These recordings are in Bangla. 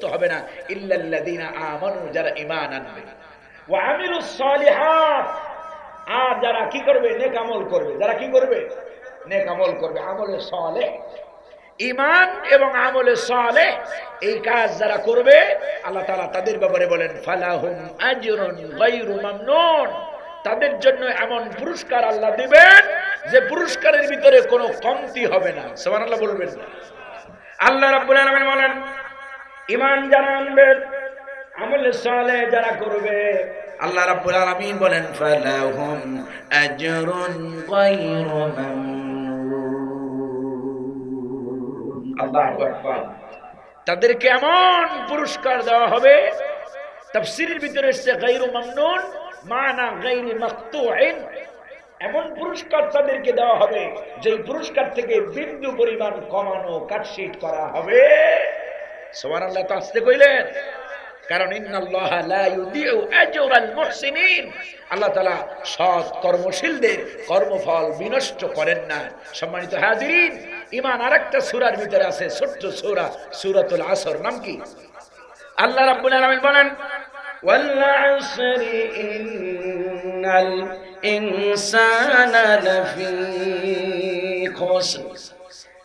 ক্ষতিগ্রস্ত হবে না। ইল্লাল্লাযীনা যারা ঈমান আনবে। আর যারা কি করবে? নেক আমল করবে। যারা কি করবে? নেক আমল করবে। আমলে সালেহ। ইমান এবং আমলে সালে এই কাজ যারা করবে, আল্লাহ তাআলা তাদের ব্যাপারে বলেন, ফালাহুম তাদের জন্য এমন পুরস্কার আল্লাহ দিবেন, যে পুরস্কারের ভিতরে কোনো কমতি হবে না। সুবহানাল্লাহ বলবেন। আল্লাহ রাব্বুল আলামিন বলেন ইমান যারা আনবে আমলে সালে যারা করবে। আল্লাহ রাব্বুল আলামিন বলেন ফালাহুম আজরুন গায়রু মামনুন। আল্লাহু আকবার। তাদেরকে এমন পুরস্কার দেওয়া হবে তাফসীরের ভিতরে এসেছে গায়রু মামনুন মানা গায়রি মাকতুইন এমন পুরস্কার তাদেরকে দেওয়া হবে যে পুরস্কার থেকে বিন্দু পরিমাণ কমানো কাটশিট করা হবে। সুবহানাল্লাহ তো আসতে কইলেন কারণ আল্লাহ তাআলা সৎ কর্মশীলদের কর্মফল বিনষ্ট করেন না। সম্মানিত হাজিরিন, ঈমান আরেকটা সূরার ভিতরে আছে, ছোট্ট সূরা, সূরাতুল আসর। নাম কি? আল্লাহ রাব্বুল আলামিন বলেন আসরি ইন্নাল ইনসানা লাফি খুসর।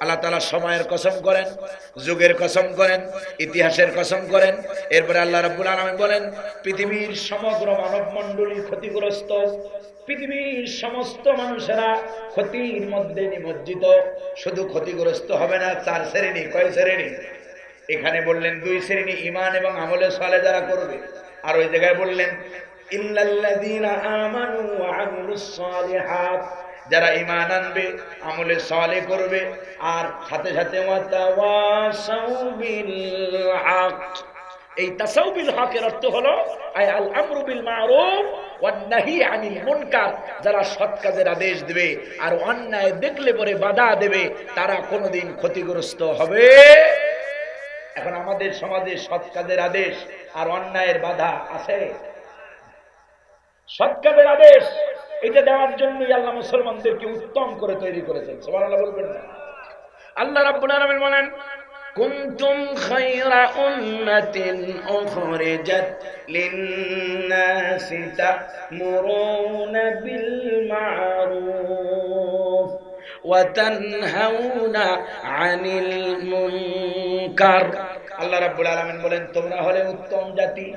আল্লাহ তালা সময়ের কসম করেন, যুগের কসম করেন, ইতিহাসের কসম করেন। এরপরে আল্লাহ রাব্বুল আলামিন বলেন, পৃথিবীর সমগ্র মানব মণ্ডলী ক্ষতিগ্রস্ত, পৃথিবীর সমস্ত মানুষেরা ক্ষতির মধ্যে নিমজ্জিত। শুধু ক্ষতিগ্রস্ত হবে না চার শ্রেণি, কয় শ্রেণি? এখানে বললেন দুই শ্রেণি ইমান এবং আমলে সালে যারা করবে। আর ওই জায়গায় বললেন, ইল্লাল্লাযীনা আমানু ওয়া আমিলুস সালিহাত। যারা ইমান আনবে, আমলে সালে করবে, আর সাথে সাথে এই তাসাউবিল হকের অর্থ হলো আই আল আমরু বিল মারুফ নাহি আনিল মুনকার। যারা সৎ কাজের আদেশ দেবে আর অন্যায় দেখলে পরে বাধা দেবে, তারা কোনোদিন ক্ষতিগ্রস্ত হবে। এখন আমাদের সমাজে সৎ কাজের আদেশ আর অন্যায়ের বাধা আছে। সৎ কাজের আদেশ এটা দেওয়ার জন্যই আল্লাহ মুসলমানদেরকে উত্তম করে তৈরি করেছেন। সবার আল্লাহ বলবেন না। আল্লাহ রাব্বুল আলামিন বলেন কুনতুম খায়রা উম্মাতিন উখরিজাত লিন-নাসি তা'মুরুনা বিল মা'রুফ ওয়া তানহাউনা আনিল মুনকার। আল্লাহ রাব্বুল আলামিন বলেন তোমরা হলে উত্তম জাতি।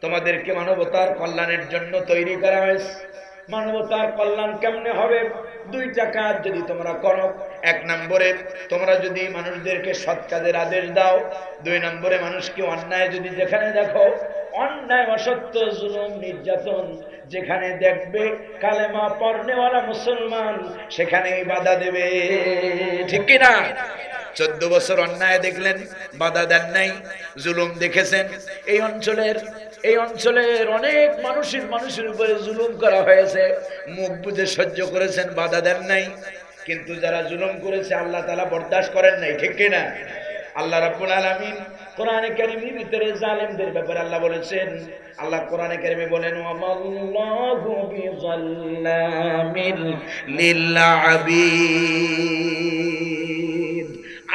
তোমাদেরকে মানবতার কল্যাণের জন্য তৈরি করা হয়েছে। মানবতার কল্যাণ কেমনে হবে? দুইটা কাজ যদি তোমরা করো। এক নম্বরে, তোমরা যদি মানুষদেরকে সৎ কাজের আদেশ দাও। দুই নম্বরে, মানুষকে অন্যায় যদি যেখানে দেখো, অন্যায়, অসত্য, জুলুম, নির্যাতন যেখানে দেখবে, কালেমা পর্নেওয়ালা মুসলমান সেখানেই বাধা দেবে। ঠিক কিনা চোদ্দ বছর অন্যায় দেখলেন, বাধা দেন নাই, জুলুম দেখেছেন। এই অঞ্চলের এই অঞ্চলের অনেক মানুষের মানুষের উপরে জুলুম করা হয়েছে। মুখ বুঝে সহ্য করেছেন, বাধা দেন নাই। কিন্তু যারা জুলুম করেছে, আল্লাহ তালা বরদাস্ত করেন নাই, ঠিক কিনা? আল্লাহ রাব্বুল আলামিন কোরআনে কারীমের ভিতরে জালেমদের ব্যাপারে আল্লাহ বলেছেন, আল্লাহ কোরআনে কারীমে বলেন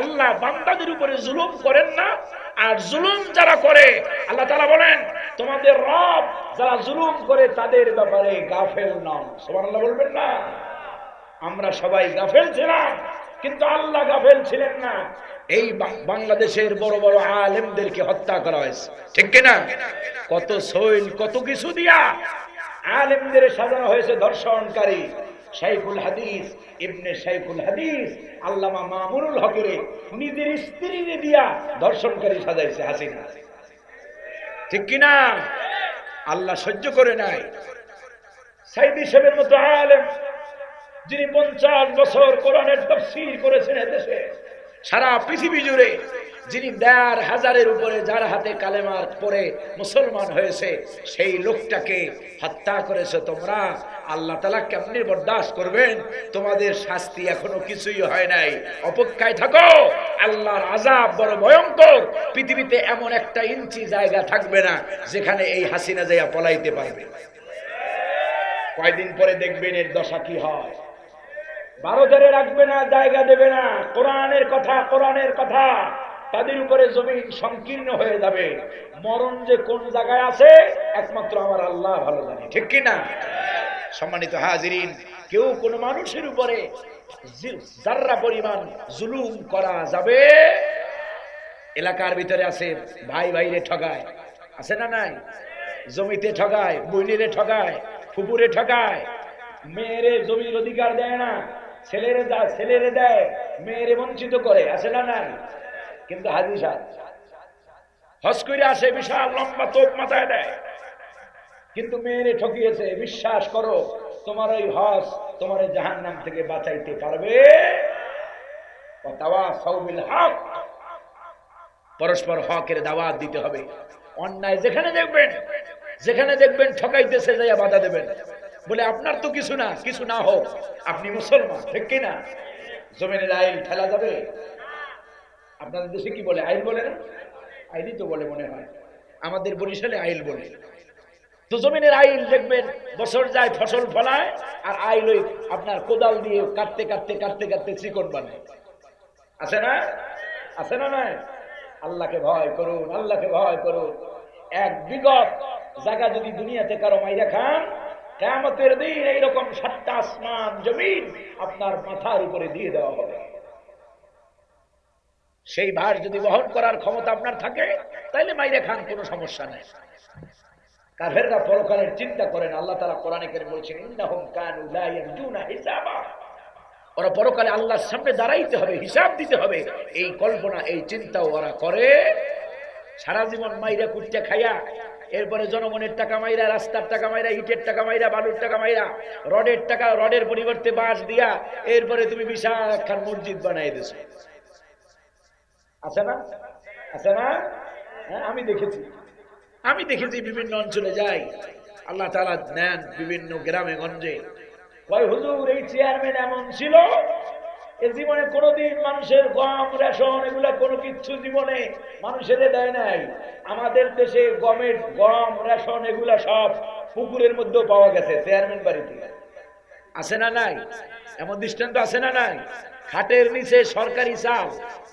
আল্লাহ বান্দাদের উপরে জুলুম করেন না, আর জুলুম যারা করে, আল্লাহ তাআলা বলেন তোমাদের রব যারা জুলুম করে তাদের ব্যাপারে গাফেল নন। সুবহানাল্লাহ বলবেন না। আমরা সবাই গাফেল ছিলাম, কিন্তু আল্লাহ গাফেল ছিলেন না। এই বাংলাদেশের বড় বড় আলেমদেরকে হত্যা করা হয়েছে। ঠিক কিনা? কত সৈল কত কিছু দিয়া আলেমদের সাজানো হয়েছে ধর্ষণকারী শাইখুল হাদিস, ইবনে শাইখুল হাদিস, আল্লামা মামুনুল হকেরে নিজের স্ত্রী দিয়া ধর্ষণকারী সাজাইছে হাসিনা। ঠিক কিনা? আল্লাহ সহ্য করে নাই। সাইদি সাহেবের মতো আলেম, যিনি পঞ্চাশ বছর কোরআনের তফসির করেছেন এদেশে সারা পৃথিবী জুড়ে, যিনি দেড় হাজারের উপরে যার হাতে কালেমার পরে মুসলমান হয়েছে, সেই লোকটাকে হত্যা করেছে তোমরা। আল্লাহ তালা কেমনি বরদাস্ত করবেন? তোমাদের শাস্তি এখনও কিছুই হয় নাই। অপেক্ষায় থাকো, আল্লাহর আজাব বড় ভয়ঙ্কর। পৃথিবীতে এমন একটা ইঞ্চি জায়গা থাকবে না, যেখানে এই হাসিনা যাইয়া পলাইতে পারবে। কয়দিন পরে দেখবেন এর দশা কি হয়। বারো ধরে রাখবে না, জায়গা দেবে না। কোরআনের কথা কোরআনের কথা। তাদের উপরে জমিন সংকীর্ণ হয়ে যাবে। মরণ যে কোন জায়গায় আছে, একমাত্র আমার আল্লাহ ভালো জানে। ঠিক কি না সম্মানিত হাজিরিন, কেউ কোন মানুষের উপরে যার্রা পরিমাণ জুলুম করা যাবে, এলাকার ভিতরে আছে, ভাই ভাইরে ঠগায়। আছে না নাই? জমিতে ঠগায় বইনেরে ঠগায় ফুপুরে ঠগায়। মেয়েরে জমির অধিকার দেয় না, ছেলেরে যা ছেলেরে দেয়, মেয়েরে বঞ্চিত করে। আছে না নাই? কিন্তু হাজি সাহেব, হস করে আসে বিশাল লম্বা তোপ মাথায় দেয়। কিন্তু মেয়েরে ঠকিয়েছে, বিশ্বাস করো, তোমার ওই হস তোমার জাহান নাম থেকে বাঁচাইতে পারবে। হক। পরস্পর হকের দাওয়াত দিতে হবে। অন্যায় যেখানে দেখবেন যেখানে দেখবেন ঠকাইতেছে, যাইয়া বাধা দেবেন। বলে, আপনার তো কিছু না কিছু না হোক, আপনি মুসলমান, ঠিক কিনা জমিনের আইন ঠেলা যাবে। আপনাদের দেশে কি বলে? আইন বলে না? আইনই তো বলে মনে হয়। আমাদের বরিশালে আইল বলে। তো জমিনের আইল দেখবেন, বছর যায় ফসল ফলায়, আর আইল ওই আপনার কোদাল দিয়ে কাটতে কাটতে কাটতে কাটতে চিকন বানায় আছে না? আছে না নাই? আল্লাহকে ভয় করুন, আল্লাহকে ভয় করুন। এক বিগত জায়গা যদি দুনিয়াতে কারও মাইরা খান কেমতের দিন এইরকম সাতটা আসমান জমিন আপনার মাথার উপরে দিয়ে দেওয়া হবে। সেই ভার যদি বহন করার ক্ষমতা আপনার থাকে, তাইলে মাইরে খান কোনো সমস্যা নেই। কাফেররা পরকালের চিন্তা করেন, আল্লাহ তারা কোরআনে কেন বলছেন ওরা পরকালে আল্লাহর সামনে দাঁড়াইতে হবে, হিসাব দিতে হবে। এই কল্পনা, এই চিন্তাও ওরা করে। সারা জীবন মাইরা কুটটা খাইয়া, এরপরে জনগণের টাকা মাইরা, রাস্তার টাকা মাইরা, ইটের টাকা মাইরা, বালুর টাকা মাইরা, রডের টাকা, রডের পরিবর্তে বাঁশ দিয়া, এরপরে তুমি বিশাল একখান মসজিদ বানাই দিছো। আছে না? আছে না? হ্যাঁ আমি দেখেছি। আমি দেখেছি বিভিন্ন অঞ্চলে যাই, আল্লাহ তালা নেন বিভিন্ন গ্রামে, গঞ্জে। কয়, হুজুর, এই চেয়ারম্যান এমন ছিল? এ জীবনে কোনোদিন মানুষের গম, রেশন এগুলা কোনো কিচ্ছু জীবনে মানুষের দেয় নাই। আমাদের দেশে গমের গম, রেশন এগুলা সব পুকুরের মধ্যেও পাওয়া গেছে চেয়ারম্যান বাড়িতে। আছে না নাই? এমন দৃষ্টান্ত আছে না নাই? খাটের নিচে সরকারি চাল,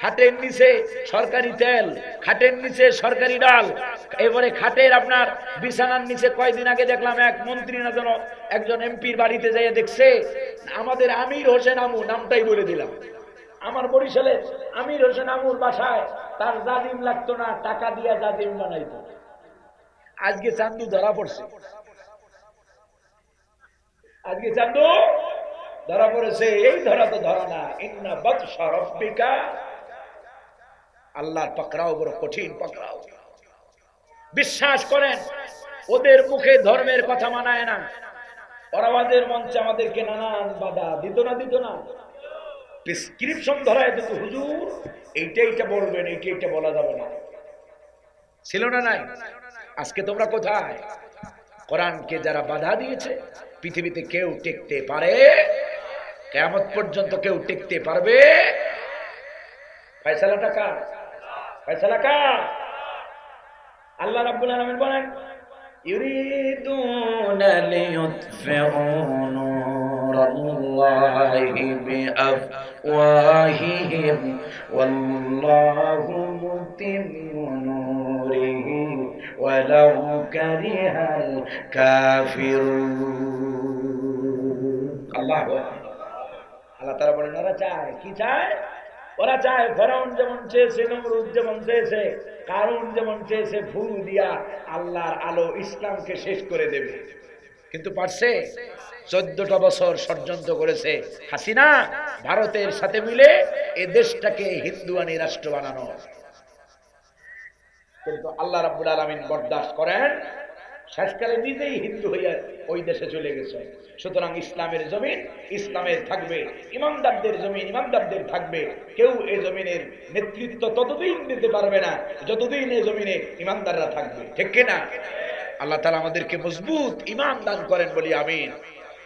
খাটের নিচে সরকারি তেল, খাটের নিচে সরকারি ডাল। এবারে খাটের আপনার বিছানার নিচে কয়দিন আগে দেখলাম এক মন্ত্রী না যেন একজন এমপির বাড়িতে যাইয়ে দেখছে, আমাদের আমির হোসেন আমু, নামটাই বলে দিলাম। আমার বরিশালে আমির হোসেন আমুর বাসায় তার জাদিম লাগতো না, টাকা দিয়া জাদিম বানাইতো। আজকে চান্দু ধরা পড়ছে। আজকে চান্দু ধরা পড়েছে, এই ধরা তো ধরা না। ইন্না বৎসা রব্বিকা। আল্লাহর পাকড়াও বড় কঠিন পাকড়াও। বিশ্বাস করেন, ওদের মুখে ধর্মের কথা মানায় না। ওরা আমাদের মঞ্চে আমাদেরকে নানান বাধা দিত না দিত না। প্রেসক্রিপশন ধরায় দিত, হুজুর, এইটা এইটা বলবেন, এইটা এইটা বলা যাবে না। ছিল না নাই? আজকে তোমরা কোথায়? কোরআনকে যারা বাধা দিয়েছে, পৃথিবীতে কেউ টেকতে পারে কেমন পর্যন্ত কেউ টেকতে পারবে ফয়সালাটা কার ফয়সালা কার আল্লাহ রাব্বুল আলামিন বলেন يريدون ليطفئوا نور الله بأفواههم والله متم نوره ولو كره الكافرون আল্লাহ আল্লাহ তারা বলেন, ওরা চায় কি চায় ওরা চায় ফেরাউন যেমন চেয়েছে, নমরুদ যেমন চেয়েছে, কারুন যেমন চেয়েছে, ফুল দিয়া আল্লাহর আলো ইসলামকে শেষ করে দেবে। কিন্তু পারছে? চোদ্দটা বছর ষড়যন্ত্র করেছে হাসিনা, ভারতের সাথে মিলে এ দেশটাকে হিন্দুয়ানি রাষ্ট্র বানানো। কিন্তু আল্লাহ রাব্বুল আলামিন বরদাস্ত করেন শেষকালে নিজেই হিন্দু হইয়া ওই দেশে চলে গেছে। সুতরাং ইসলামের জমিন ইসলামের থাকবে, ইমানদারদের জমিন ইমানদারদের থাকবে। কেউ এ জমিনের নেতৃত্ব ততদিন দিতে পারবে না যতদিন এ জমিনে ইমানদাররা থাকবে। ঠিক কিনা? আল্লাহ তালা আমাদেরকে মজবুত ইমান দান করেন বলি আমিন।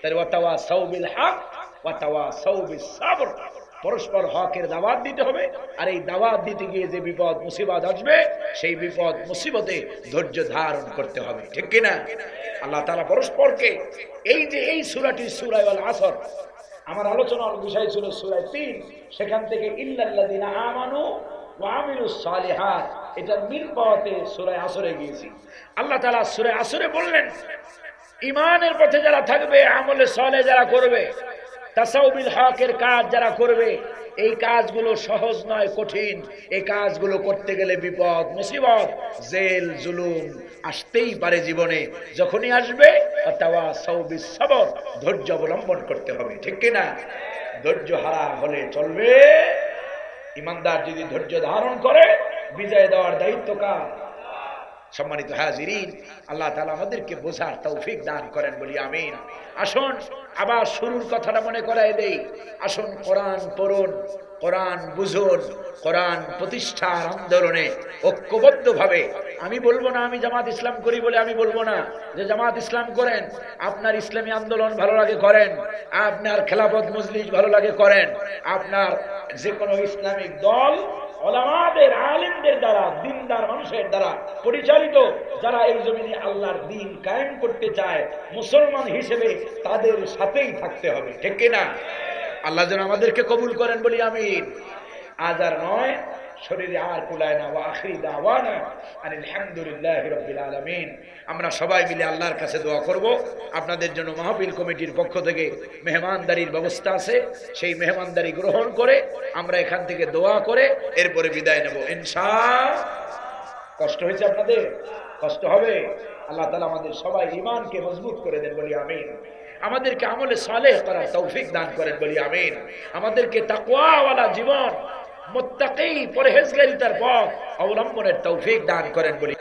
তাই ওয়াতাওয়া সৌবিল হক ওয়াতাওয়া সৌবিল সাবর। পরস্পর হকের দাওয়াত দিতে হবে। আর এই দাওয়াত দিতে গিয়ে যে বিপদ, মুসিবত আসবে, সেই বিপদ, মুসিবতে ধৈর্য ধারণ করতে হবে। ঠিক কিনা? আল্লাহ তাআলা পরস্পরকে এই যে এই সূরাটি সূরা আল আসর, আমার আলোচনার বিষয় ছিল সূরা 3 সেখান থেকে ইল্লাল্লাযিনা আমানু এটা মিল পাওয়াতে সূরা আসরে গিয়েছি। আল্লাহ তাআলা সূরা আসরে বললেন ইমানের পথে যারা থাকবে, আমলে সলে যারা করবে তাসাউবিল হকের কাজ যারা করবে, এই কাজগুলো সহজ নয়, কঠিন। এই কাজগুলো করতে গেলে বিপদ, মুসিবত, জেল, জুলুম আসতেই পারে জীবনে। যখনই আসবে ধৈর্য অবলম্বন করতে হবে, ঠিক কিনা ধৈর্য হারা হলে চলবে। ইমানদার যদি ধৈর্য ধারণ করে, বিজয় দেওয়ার দায়িত্ব কার? সম্মানিত হাজিরিন, আল্লাহ তালা আমাদেরকে বোঝার তৌফিক দান করেন বলি আমিন। আসুন, আবার শুরুর কথাটা মনে করাই দেই। আসুন, কোরআন পড়ুন, কোরআন বুঝুন, কোরআন প্রতিষ্ঠার আন্দোলনে ঐক্যবদ্ধভাবে। আমি বলব না আমি জামাত ইসলাম করি বলে আমি বলব না। যে জামাত ইসলাম করেন, আপনার ইসলামী আন্দোলন ভালো লাগে করেন, আপনার খেলাফত মজলিস ভালো লাগে করেন, আপনার যে কোনো ইসলামিক দল ওলামাদের, আলিমদের দ্বারা, দিনদার মানুষের দ্বারা পরিচালিত যারা এই জমিনে আল্লাহর দিন কায়েম করতে চায়, মুসলমান হিসেবে তাদের সাথেই থাকতে হবে, ঠিক কিনা? আল্লাহ যেন আমাদেরকে কবুল করেন বলি, আমিন। আজ আর নয় শরীরে আর কুলায় না, ওয়া আখিরি দাওয়ানা আনিল হামদুলিল্লাহি রাব্বিল আলামিন। আমরা সবাই মিলে আল্লাহর কাছে দোয়া করব। আপনাদের জন্য মাহফিল কমিটির পক্ষ থেকে মেহমানদারির ব্যবস্থা আছে। সেই মেহমানদারি গ্রহণ করে আমরা এখান থেকে দোয়া করে এরপরে বিদায় নেব। ইনশা কষ্ট হয়েছে আপনাদের? কষ্ট হবে। আল্লাহ তালা আমাদের সবাই ইমানকে মজবুত করে দেন বলি আমিন। আমাদেরকে আমলে সালেহ করার তৌফিক দান করেন বলি আমিন। আমাদেরকে তাকওয়াওয়ালা জীবন মোত্তাকি পরহেজগারিতার পথ। অবলম্বনের তৌফিক দান করেন বলি।